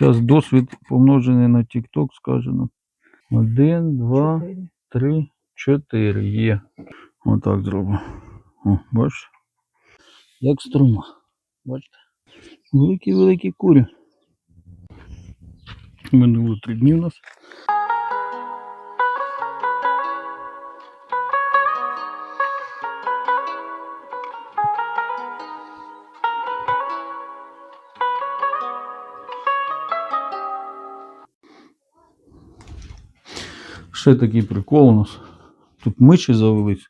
Зараз досвід помножений на TikTok скажено. Один, два, три, чотири. Є. Отак зробимо. О, бачиш? Як струма. Бачите? Великі-великі курі. Минуло три дні у нас. Ще такий прикол у нас. Тут миші завелись.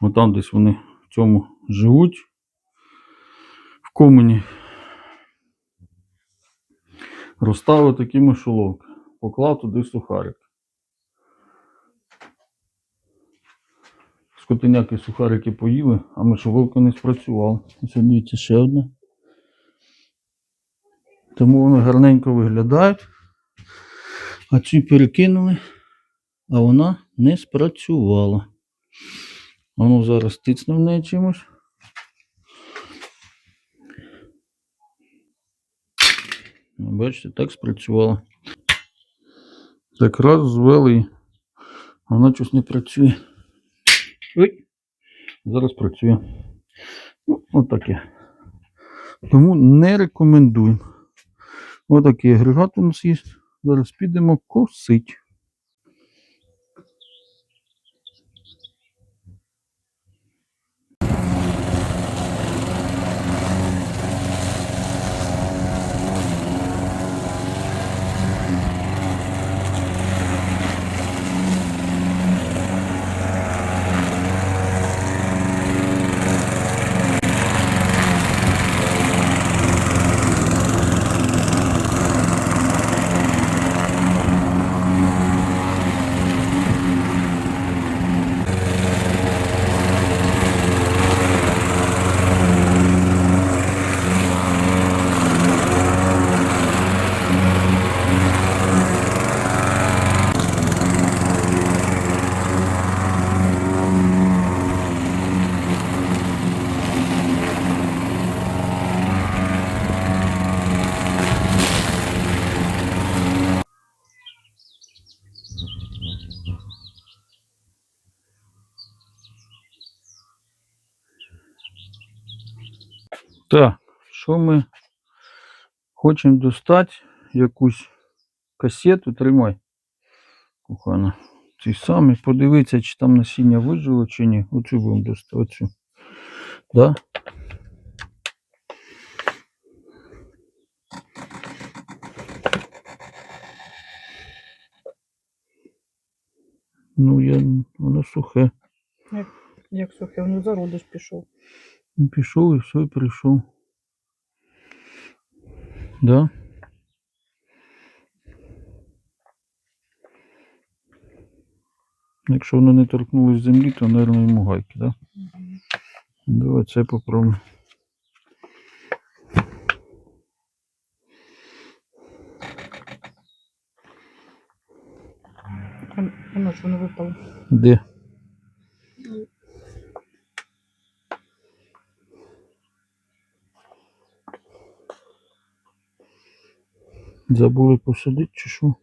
Отам десь вони в цьому живуть. В комені. Розставив такі мишоловки. Поклав туди сухарик. Скотиняки сухарики поїли, а мишоловка не спрацювала. Ось дивіться ще одна. Тому вони гарненько виглядають. А ці перекинули а вона не спрацювала. Воно зараз тицне в неї чимось. Ну, Бачите, так спрацювала. Так раз звели, вона щось не працює. Ой, зараз працює. Ну, отаке. Тому не рекомендуємо. Отакий агрегат у нас є. Зараз підемо косить. Так, що ми хочемо достати якусь касету, тримай. Кохана. Ці самі, подивитися, чи там насіння вижило, чи ні. Оцю будемо достати. Оцю. Да? Ну, я, воно сухе. Як сухе, воно зародиш пішов. Пішов і все, і прийшов. Да? Якщо воно не торкнулося землі, то, мабуть, йому гайки, да? Давай це попробуємо. Воно ж воно випало. Де? Забули посадити чи що?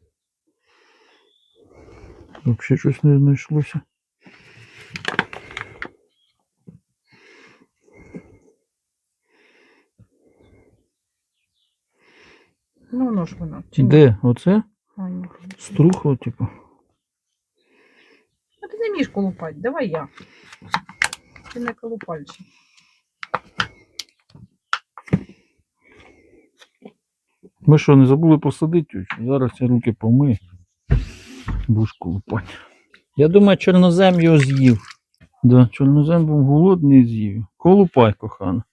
Взагалі щось не знайшлося. Ну воно ж воно. Чи ні? Де? Оце? А, ні. Струхло, типу. А ти не вмієш колупати, давай я. Ти не колупальщик. Ми що, не забули посадити? Зараз я руки помию. Будеш колупати. Я думаю, чорнозем його з'їв. Да, чорнозем був голодний і з'їв. Колупай, кохана.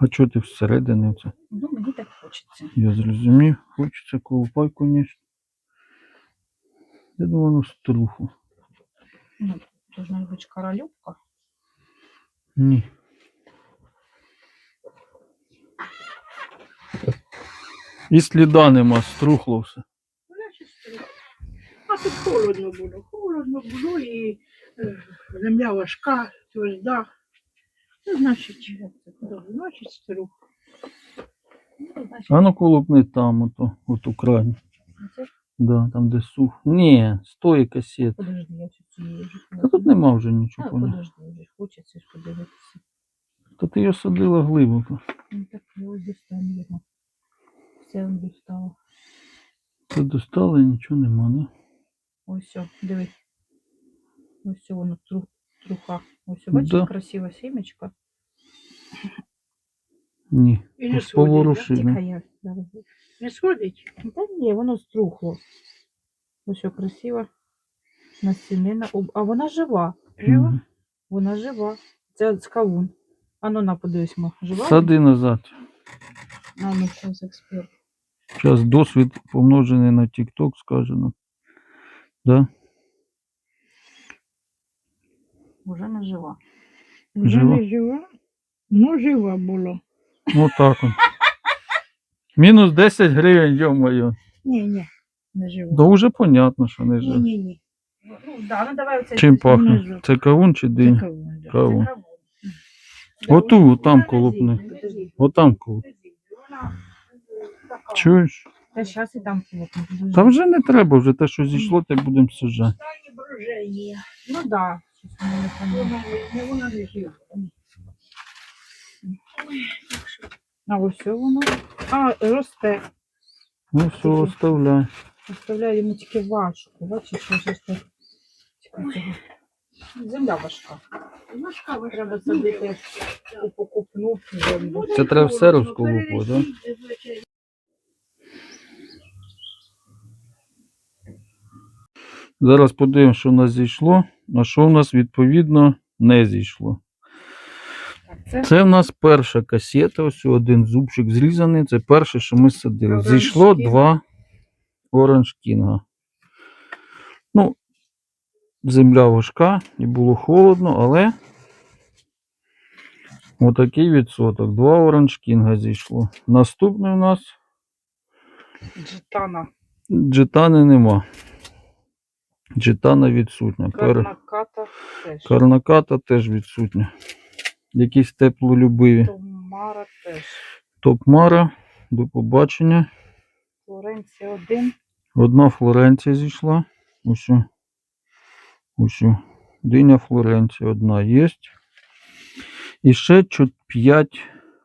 А чого ти всередині це? Ну, мені так хочеться. Я зрозумів. Хочеться колупай, звісно. Я думаю, воно струху. Ну, должна бути королюбка. Ні. І сліда нема, струхло все. А тут холодно було, холодно було і е, земля важка, тверда. Ну, Значить, да, значить, стару. Ну, значить, А ну колупни там, ото, от у крайні. Да, там де сух. Ні, стої касет. Подожди, я цієї вже. Та тут нема вже А, нічого. поняв. подожди, вже хочеться ж подивитися. Та ти його садила глибоко. Ну так я ось достану його. Все он достала. Ти достала і нічого нема, да? Ось все, дивись. Ось все воно тру, труха. Ось все, бачиш, Да. красива сімечка. Ні. І не Ось сходить, да? Тихо я зараз. Не сходить? Та ні, воно струхло. Ось що красиво. Насінина. Об- А вона жива. Жива? Мгм. Вона жива. Це з кавун. А ну на подивись, ма. Жива? Сади назад. А ну зараз експерт. Зараз досвід помножений на TikTok сказано. Да? Уже не жива. Вже Жива? не жива? Ну, жива була. Отак от. Мінус 10 гривень, йо-моє. Ні, ні, не жива. Да вже понятно, що не Ні, жив. ні, ні. Ну, да, ну давай оце. Чим пахне? внизу. Це кавун чи Це диня? кавун, да. Кавун. це кавун. Да, Оту, там колупни. Отам. Вона, така. Чуєш? Та зараз і там. Та вже не треба, вже те, що зійшло, те будемо сажати. Стані броження. Ну так. Да. Воно не. А ось все воно. А, росте. Ну все, оставляй. Оставляю йому тільки важко. Бачиш, що щось так. Земля важка. Важка, важка. Треба садити у покупну землю. Це треба все розколупувати, да? Зараз подивимося, що в нас зійшло, а що в нас відповідно не зійшло. Це Це в нас перша касета, ось один зубчик зрізаний. Це перше, що ми садили. Orange Зійшло King. два Orange King. Ну, земля важка і було холодно, але отакий відсоток. Два Orange King зійшло. Наступний у нас джетана. джетани нема. Джетана відсутня. Карнаката теж. Карнаката теж відсутня. Якісь теплолюбиві. Томара теж. Топ-мара, до побачення. Флоренція 1. Одна Флоренція зійшла. Усю. Усю. Диня Флоренція одна є. І ще 5,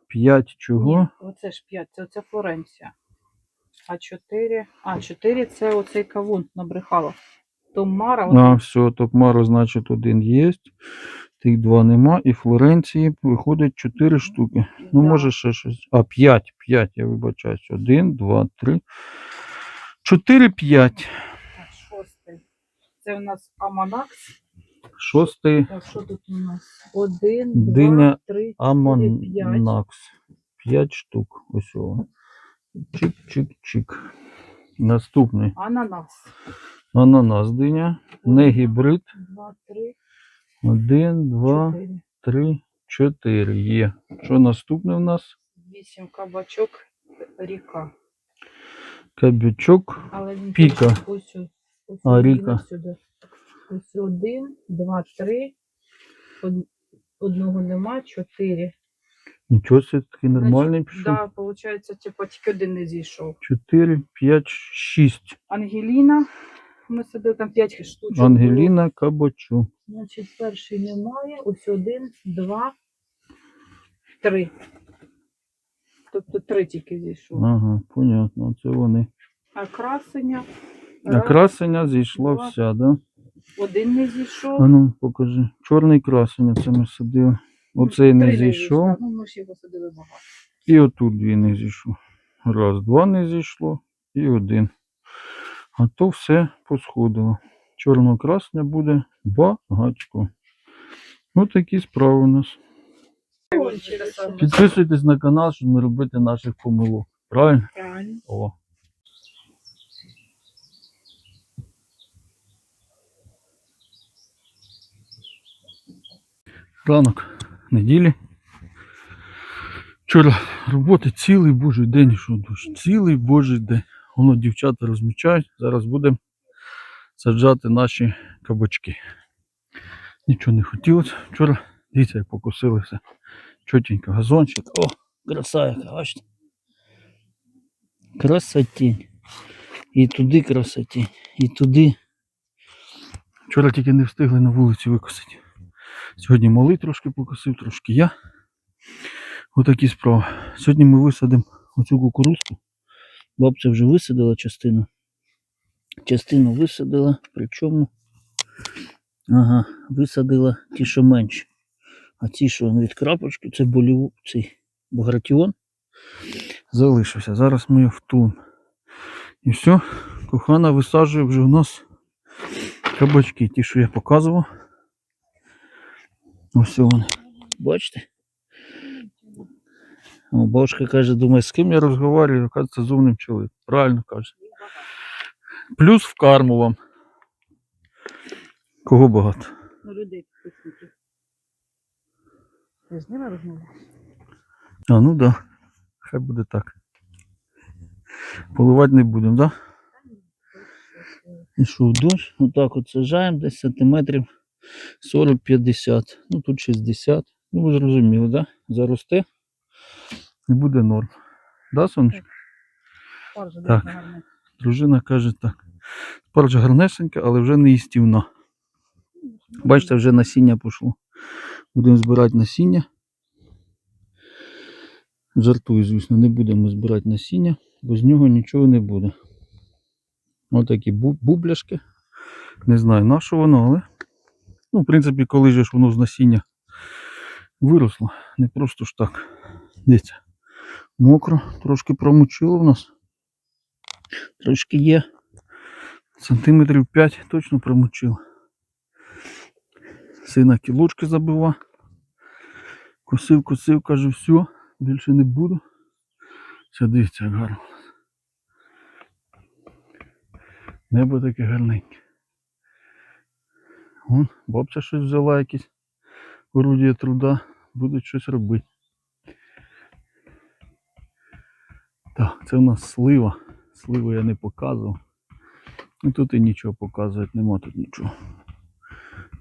5 чого? Ні, оце ж 5, це оце Флоренція. А 4. А, 4 це оцей кавун набрехала. Томара, А, все, топ-мара, значить, один є. Тих два нема. І Флоренції виходить 4 штуки. Ну, може ще щось. А, 5, 5, я вибачаюсь. 1, 2, 3. 4, 5. Шостий. Це у нас Аманакс. Шостий Так, що тут у нас? Один, Диня два, три, п'ять. Аманакс. 5 штук. Ось його. Чик-чик-чик. Наступний. Ананас. Ананас диня. Не гібрид. Два, три, 1, 2, чотири. 3, 4. Є. Що наступне в нас? Вісім кабачок, ріка. Кабючок. Піка. ось, ось, А, ріка. Ось один, два, три. Од- Одного нема, чотири. Нічого це такий нормальний пішов. Так, да, виходить, типу, тільки один не зійшов. 4, 5, 6. Ангеліна. Ми сидили там п'ять штучок. було. Ангеліна Кабачу. Значить, перший немає. Ось один, два, три. Тобто три тільки зійшов. Ага, понятно. Це вони. А красення. А раз, красення зійшла два. вся, да? Один не зійшов. А ну, покажи. Чорний красення це ми садили. Оцей не зійшов. Ну, ми ж його садили багато. І отут дві не зійшло. Раз, два не зійшло і один. А то все посходило. Чорного красня буде багачко. Ось такі справи у нас. Підписуйтесь на канал, щоб не робити наших помилок. Правильно? Правильно. О. Ранок неділі. Вчора роботи цілий божий день, що дощ. Цілий божий день. Воно дівчата розмічають. Зараз будемо саджати наші кабачки. Нічого не хотілося. Вчора Дивіться, як покосили все. Чотенько, газончик. О, краса яка, бачите. Красотінь. І туди красотінь, і туди. Вчора тільки не встигли на вулиці викосити. Сьогодні малий трошки покосив, трошки я. Отакі справи. Сьогодні ми висадимо оцю кукурузку. Бабця вже висадила частину. Частину висадила, причому ага, висадила ті, що менші. А ті, що від крапочки, це болів, цей багратіон. Залишився. Зараз ми його втулимо. І все, кохана висаджує вже у нас кабачки, ті, що я показував. Ось вони. Бачите? О, бабушка каже, думає, з ким я розмовляю, оказується, з умним чоловіком. Правильно каже. Плюс в карму вам. Кого багато? Ну, людей підписників. Ти з ними розмовляєш? А, ну да. Хай буде так. Поливати не будемо, да? І що, дощ? Отак от сажаємо десь сантиметрів 40-50. Ну тут 60. Ну ви зрозуміли, да? Заросте і буде норм. Да, сонечко? Спаржа Так. Дружина каже так. Спаржа гарнесенька, але вже не їстівна. Бачите, вже насіння пішло. Будемо збирати насіння. Жартую, звісно, не будемо збирати насіння, бо з нього нічого не буде. Ось такі бубляшки. Не знаю на що воно, але. Ну, в принципі, коли ж воно з насіння виросло, не просто ж так. Дивіться. Мокро, трошки промочило в нас. Трошки є. Сантиметрів 5 точно промочило. Сина кілочки забива. Косив, косив, каже, все, більше не буду. Все, дивіться, як гарно. Небо таке гарненьке. Вон, бабця щось взяла якісь орудія труда, буде щось робити. Так, це у нас слива. Сливу я не показував. Ну тут і нічого показувати нема тут нічого.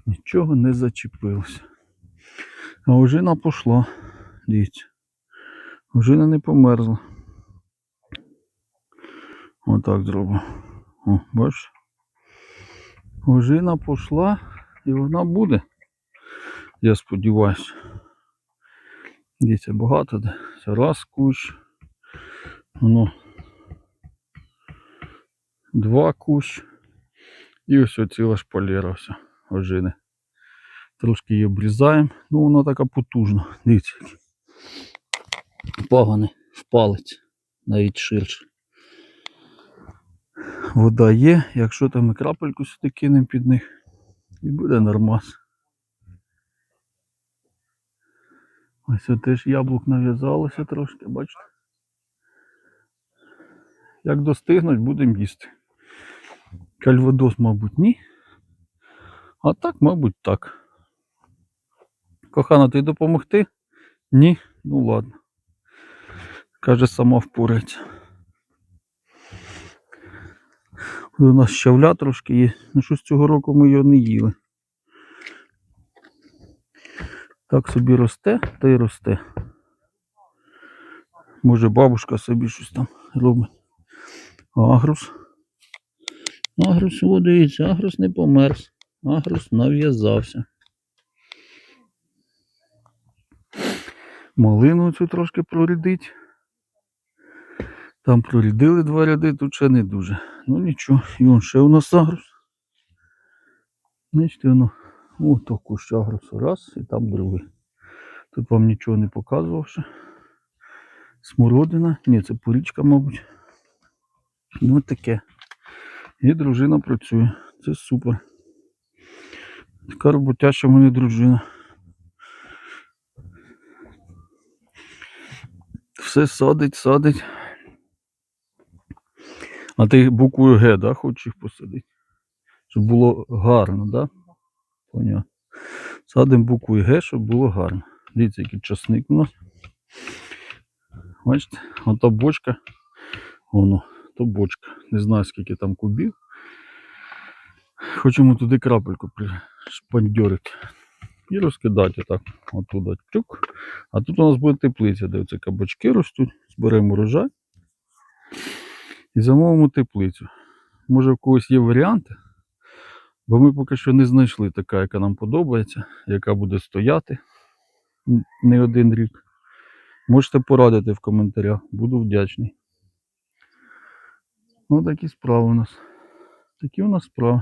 Нічого не зачепилося. А ожина пішла. Дивіться. Ожина не померзла. Отак зробимо. О, бачиш? Ожина пішла і вона буде. Я сподіваюся. Дивіться, багато де. Це раз кущ. Воно. Два кущ. І ось ціла шпалера вся ожини. Трошки її обрізаємо. Ну вона така потужна. Дивіться. в палець. Навіть ширше. Вода є, якщо там і крапельку сюди кинемо під них, і буде нормас. Ось теж яблук нав'язалося трошки, бачите? Як достигнуть, будемо їсти. Кальвадос, мабуть, ні. А так, мабуть, так. Кохана, ти допомогти? Ні? Ну ладно. Каже, сама впорається. У нас щавля трошки є. Ну щось цього року ми його не їли. Так собі росте, та й росте. Може бабушка собі щось там робить. Агрус. Агрус, о, дивіться, агрус не померз. Агрус нав'язався. Малину цю трошки прорядить. Там прорядили два ряди, тут ще не дуже. Ну нічого, і он ще у нас агрус. Бачите, воно. О, то кущ агрусу раз і там другий. Тут вам нічого не показував ще. Смородина. Ні, це порічка, мабуть. Ну таке. І дружина працює. Це супер. Така роботяща в мене дружина. Все садить, садить. А ти буквою Г, да, хочеш їх посадити? Щоб було гарно, да? Понятно. Садимо буквою Г, щоб було гарно. Дивіться, який часник у нас. Бачите, ота бочка. Воно, то бочка. Не знаю, скільки там кубів. Хочемо туди крапельку шпандьорити. і розкидати так. Отуда тюк. А тут у нас буде теплиця, де оце кабачки ростуть. Зберемо урожай і замовимо теплицю. Може, в когось є варіанти, бо ми поки що не знайшли така, яка нам подобається, яка буде стояти не один рік. Можете порадити в коментарях, буду вдячний. Ну, такі справи у нас. Такі у нас справи.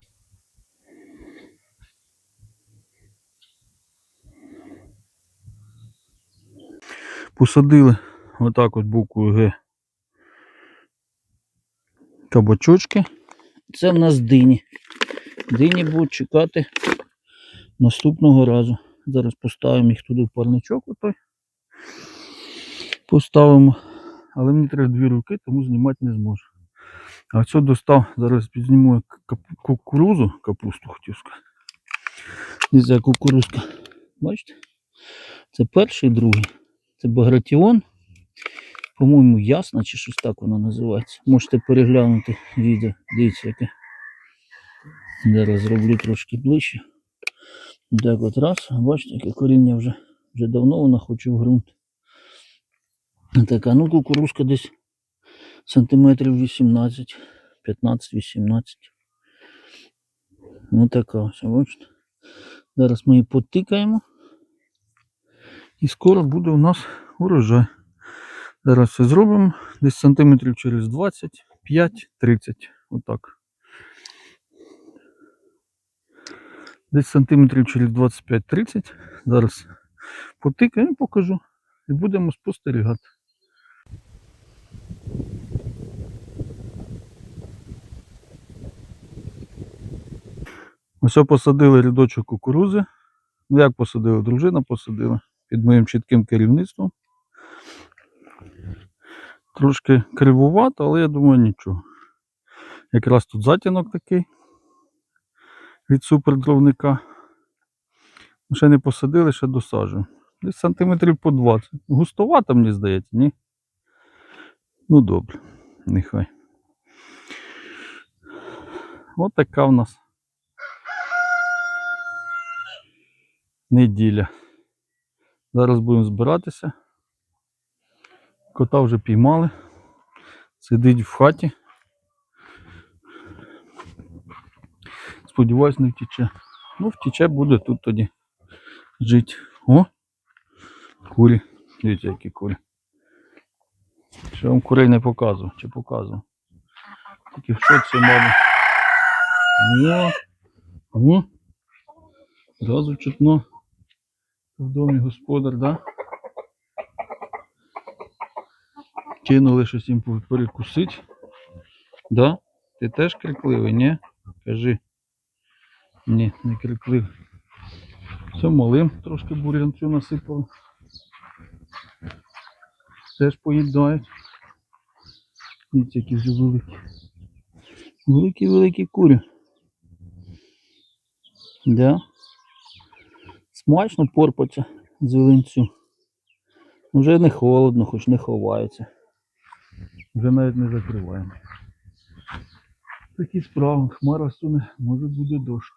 Посадили отак от буквою Г кабачочки. Це в нас дині. Дині будуть чекати наступного разу. Зараз поставимо їх туди в парничок отой. Поставимо. Але мені треба дві руки, тому знімати не зможу. А це достав, зараз кап- кукурузу, капусту хотів сказати. Дивіться, кукурузка. Бачите? Це перший, другий. Це багратіон. По-моєму, ясна чи щось так воно називається. Можете переглянути відео. Дивіться, яке. Зараз зроблю трошки ближче. Так от раз. Бачите, яке коріння вже, вже давно вона хоче в ґрунт. Така, ну кукурузка десь сантиметрів 18, 15-18. Ну така ось, бачите. Зараз ми її потикаємо. І скоро буде у нас урожай. Зараз все зробимо десь сантиметрів через 25-30. Отак. Десь сантиметрів через 25-30. Зараз потикаємо, покажу. І будемо спостерігати. Ось посадили рядочок кукурузи. Ну як посадили? Дружина посадила під моїм чітким керівництвом. Трошки кривувато, але я думаю нічого. Якраз тут затінок такий від супердровника. Ну, Ще не посадили, ще досаджуємо. Десь сантиметрів по 20. Густовато, мені здається, ні? Ну добре, нехай. От така в нас неділя. Зараз будемо збиратися. Кота вже піймали. Сидить в хаті. Сподіваюсь, не втіче. Ну, втіче буде тут тоді жити. О! Курі. Дивіться, які курі. Ще вам курей не показував, чи показував. Тільки в шоці, мабуть. О! О! Зразу чутно. В домі господар, да? Кинули щось їм перекусить. Да? Ти теж крикливий, ні? Кажи. Ні, не крикливий. Все малим трошки бурянцю насипали. Теж поїдають. Дивіться, які вже великі. Великі-великі курі. Да? Смачно порпаться зеленцю. Вже не холодно, хоч не ховається. Вже навіть не закриваємо. Такі справи. Хмара суне, може буде дощ.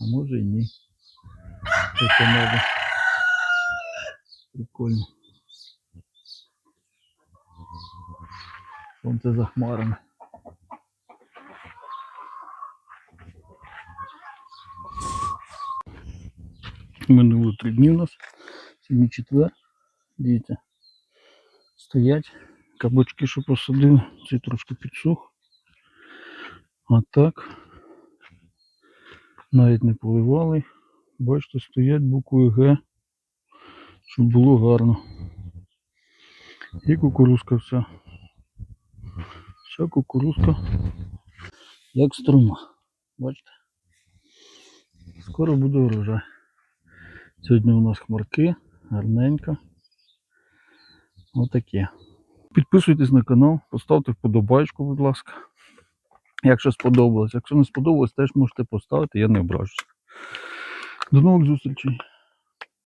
А може і ні. Це надо. Прикольно. Сонце за хмарами. Минуло три дні у нас. Сьогодні четвер. Дивіться. Стоять. Кабачки, що посадив, цей трошки підсух. А так. Навіть не поливали. Бачите, стоять буквою Г, щоб було гарно. І кукурузка вся. Вся кукурузка як струма. Бачите? Скоро буде урожай. Сьогодні у нас хмарки, гарненько. Отаке. Підписуйтесь на канал, поставте вподобайку, будь ласка. Якщо сподобалось. Якщо не сподобалось, теж можете поставити, я не ображуся. До нових зустрічей.